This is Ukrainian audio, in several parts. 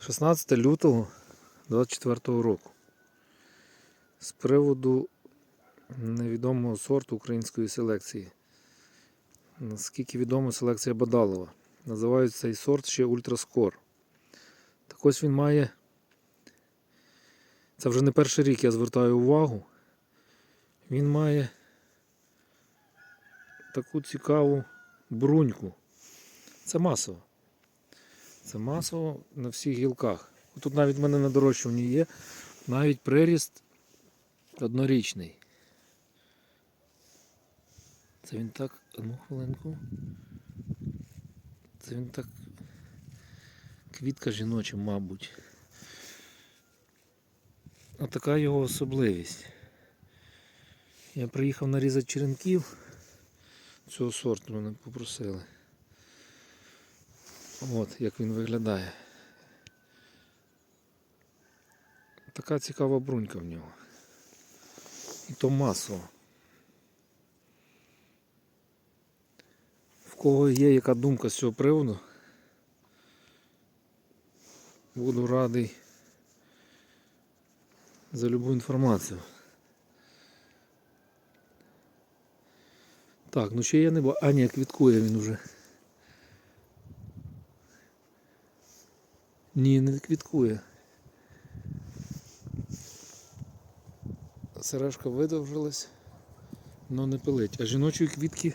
16 лютого 24 року. З приводу невідомого сорту української селекції. Наскільки відомо, селекція Бадалова. Називають цей сорт ще Ультраскор. Так ось він має. Це вже не перший рік я звертаю увагу. Він має таку цікаву бруньку. Це масово. Це масово на всіх гілках. Тут навіть в мене на дорощуванні є навіть приріст однорічний. Це він так. Одну хвилинку. Це він так. Квітка жіноча, мабуть. Отака його особливість. Я приїхав нарізати черенків цього сорту, мене попросили. От як він виглядає. Така цікава брунька в нього. І то масово. В кого є яка думка з цього приводу, буду радий за любу інформацію. Так, ну ще я не бачу. А ні, квіткує він уже. Ні, не квіткує. Сережка видовжилась, але не пилить. А жіночої квітки.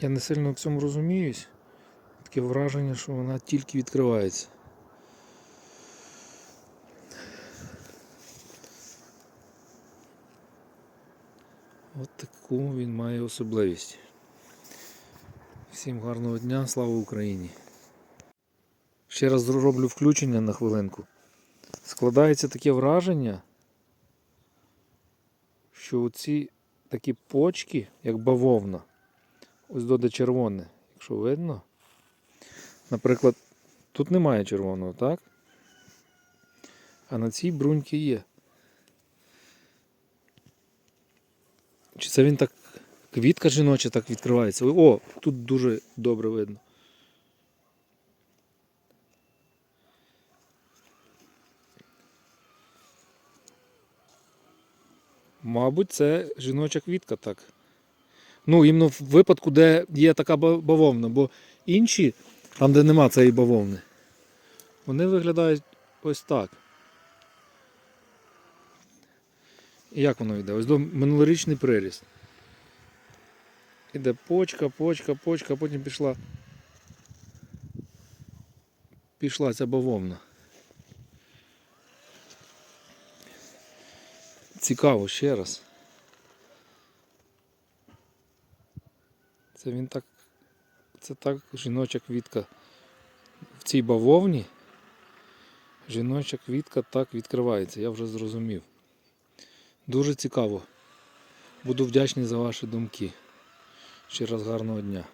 Я не сильно в цьому розуміюсь. Таке враження, що вона тільки відкривається. От таку він має особливість. Всім гарного дня, слава Україні! Ще раз зроблю включення на хвилинку. Складається таке враження, що оці такі почки, як бавовна, ось до де червоне, якщо видно. Наприклад, тут немає червоного, так? А на цій бруньці є. Чи це він так квітка жіноча так відкривається? О, тут дуже добре видно. Мабуть, це жіноча квітка так. Ну, іменно в випадку, де є така бавовна, бо інші, там де нема цієї бавовни, вони виглядають ось так. Як воно йде? Ось до минулорічний приріст. Іде почка, почка, почка, потім пішла. Пішла ця бавовна. Цікаво ще раз. Це він так. Це так жіноча квітка. В цій бавовні жіноча квітка так відкривається, я вже зрозумів. Дуже цікаво. Буду вдячний за ваші думки. Ще раз гарного дня.